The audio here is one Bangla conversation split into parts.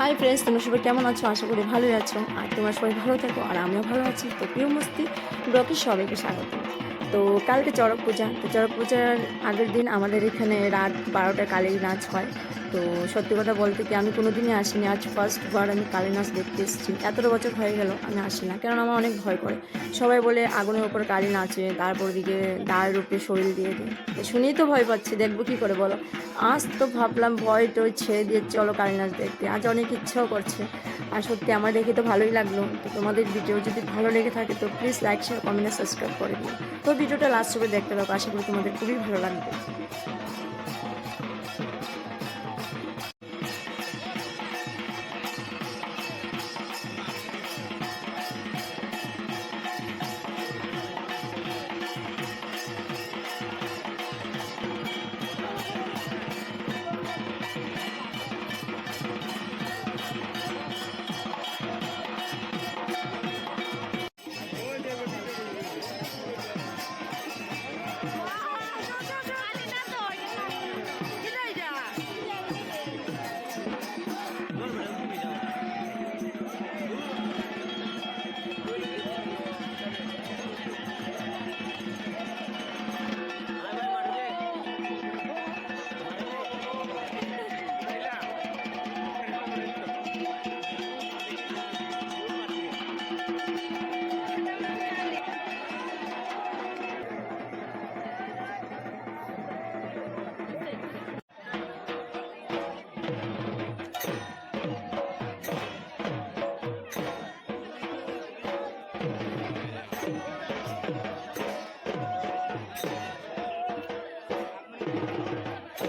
হাই ফ্রেন্ডস তোমরা সবাই কেমন আছো? আশা করি ভালোই আছো। আর তোমরা সবাই ভালো থাকো, আর আমিও ভালো আছি। তো প্রিয় মস্তি ব্লকে সবাইকে স্বাগত। তো কালকে চড়ক পূজা, তো চড়ক পূজার আগের দিন আমাদের এখানে রাত বারোটা কালী নাচ হয়। তো সত্যি কথা বলতে কি, আমি কোনো দিনই আসিনি। আজ ফার্স্ট বার আমি কালী নাচ দেখতে এসেছি। এতটা বছর হয়ে গেল আমি আসি না কারণ আমার অনেক ভয় করে। সবাই বলে আগুনের ওপর কালী নাচে তারপর দিকে দাঁড়ের উপরে শরীর দিয়ে তো শুনেই তো ভয় পাচ্ছি, দেখব কী করে বলো? আজ তো ভাবলাম ভয় টয় ছেড়ে দিয়ে চলো কালী নাচ দেখতে। আজ অনেক ইচ্ছাও করছে। আর সত্যি আমার দেখে তো ভালোই লাগল। তো তোমাদের ভিডিও যদি ভালো লেগে থাকে তো please like share comment subscribe করে দিও। তো ভিডিওটা লাস্ট অব্দি দেখতে পাবো আশা করি তোমাদের খুবই ভালো লাগবে।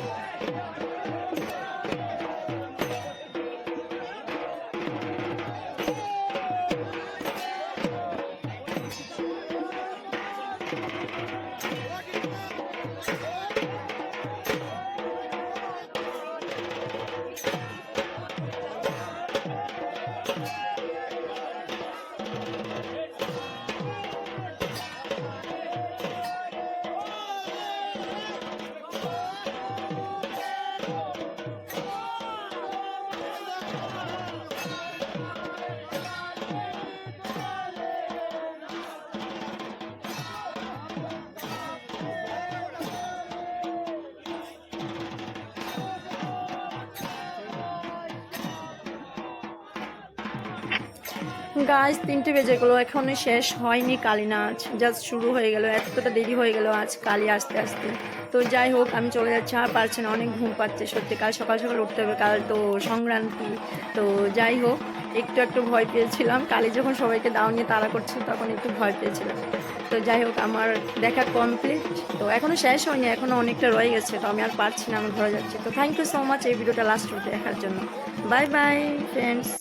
やった! গাছ তিনটে বেজে গেলো এখনও শেষ হয়নি কালী নাচ জাস্ট শুরু হয়ে গেল, এতটা দেরি হয়ে গেল আজ কালী আসতে আসতে। তো যাই হোক, আমি চলে যাচ্ছি, আর পারছে না, অনেক ঘুম পাচ্ছে সত্যি। কাল সকাল সকাল উঠতে হবে, কাল তো সংক্রান্তি। তো যাই হোক, একটু একটু ভয় পেয়েছিলাম। কালী যখন সবাইকে দাও নিয়ে তাড়া করছিল, তখন একটু ভয় পেয়েছিলাম। তো যাই হোক, আমার দেখা কমপ্লিট তো এখনও শেষ হয়নি এখনও অনেকটা রয়ে গেছে, তো আমি আর পারছি না, আমি ঘরে যাচ্ছি। তো থ্যাংক ইউ সো মাচ এই ভিডিওটা লাস্ট দেখার জন্য। Bye bye friends